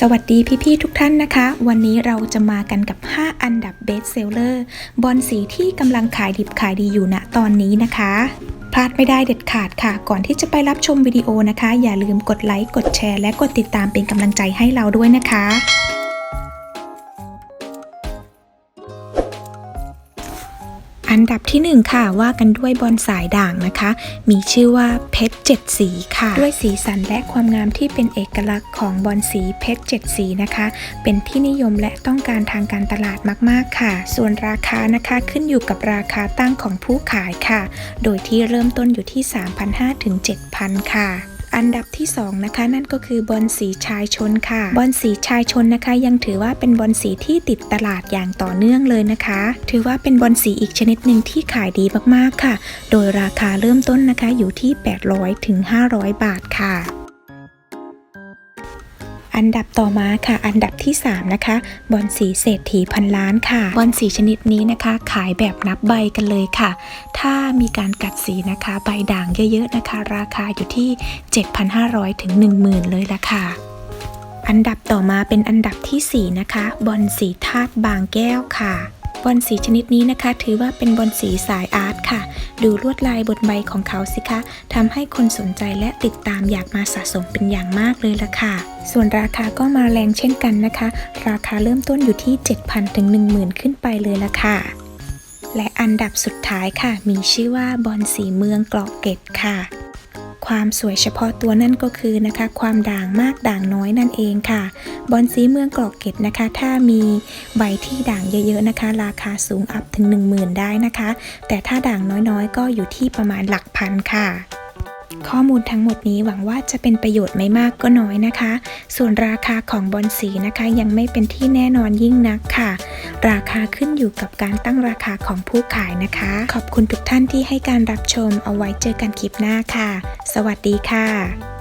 สวัสดีพี่ๆทุกท่านนะคะ วันนี้เราจะมากันกับ 5 อันดับเบสเซลเลอร์บอลสีที่กำลังขายดิบขายดีอยู่ณตอนนี้นะคะพลาดไม่ได้เด็ดขาดค่ะ ก่อนที่จะไปรับชมวิดีโอนะคะ อย่าลืมกดไลค์กดแชร์ และกดติดตามเป็นกำลังใจให้เราด้วยนะคะ อันดับที่ 1 ค่ะว่ากันด้วยบอลสายด่างนะคะ มีชื่อว่าเพชรเจ็ดสีค่ะ ด้วยสีสันและความงามที่เป็นเอกลักษณ์ของบอลสีเพชรเจ็ดสีนะคะ เป็นที่นิยมและต้องการทางการตลาดมากๆค่ะ ส่วนราคานะคะขึ้นอยู่กับราคาตั้งของผู้ขายค่ะ โดยที่เริ่มต้นอยู่ที่ 3,500ถึง7,000 ค่ะ อันดับที่2นะคะนั่นก็คือบอลสีชายชนค่ะ บอลสีชายชนนะคะ ยังถือว่าเป็นบอลสีที่ติดตลาดอย่างต่อเนื่องเลยนะคะ ถือว่าเป็นบอลสีอีกชนิดหนึ่งที่ขายดีมากๆค่ะ โดยราคาเริ่มต้นนะคะอยู่ที่ 800ถึง500 บาทค่ะ อันดับต่อมาค่ะ อันดับที่ 3 นะคะ บอลสีเศรษฐีพันล้านค่ะ บอลสีชนิดนี้นะคะ ขายแบบนับใบกันเลยค่ะ ถ้ามีการกัดสีนะคะ ใบด่างเยอะๆนะคะ ราคาอยู่ที่ 7,500 ถึง 10,000 เลยละค่ะอันดับต่อมาเป็นอันดับทีสี่4 นะคะ บอลสีธาตุบางแก้วค่ะ บอลสีชนิดนี้นะคะ ถือว่าเป็นบอลสีสายอาร์ตค่ะ ดูลวดลายบนใบของเขาสิคะทำให้คนสนใจและติดตามอยากมาสะสมเป็นอย่างมากเลยละค่ะ ส่วนราคาก็มาแรงเช่นกันนะคะ ราคาเริ่มต้นอยู่ที่ 7,000ถึง10,000 ขึ้นไปเลยละค่ะ และอันดับสุดท้ายค่ะ มีชื่อว่าบอลสีเมืองเกาะเกร็ดค่ะ ความสวยเฉพาะตัวนั่นก็คือนะคะ ความด่างมากด่างน้อยนั่นเองค่ะ บอลสีเมืองเกาะเกร็ดนะคะ ถ้ามีใบที่ด่างเยอะๆนะคะ ราคาสูงอัพถึง 10,000 ได้นะคะ แต่ถ้าด่างน้อยๆ ก็อยู่ที่ประมาณหลักพันค่ะข้อมูลทั้งหมดนี้หวังว่าจะเป็นประโยชน์ไม่มากก็น้อยนะคะ ส่วนราคาของบอลสีนะคะยังไม่เป็นที่แน่นอนยิ่งนักค่ะ ราคาขึ้นอยู่กับการตั้งราคาของผู้ขายนะคะ ขอบคุณทุกท่านที่ให้การรับชมเอาไว้เจอกันคลิปหน้าค่ะ สวัสดีค่ะ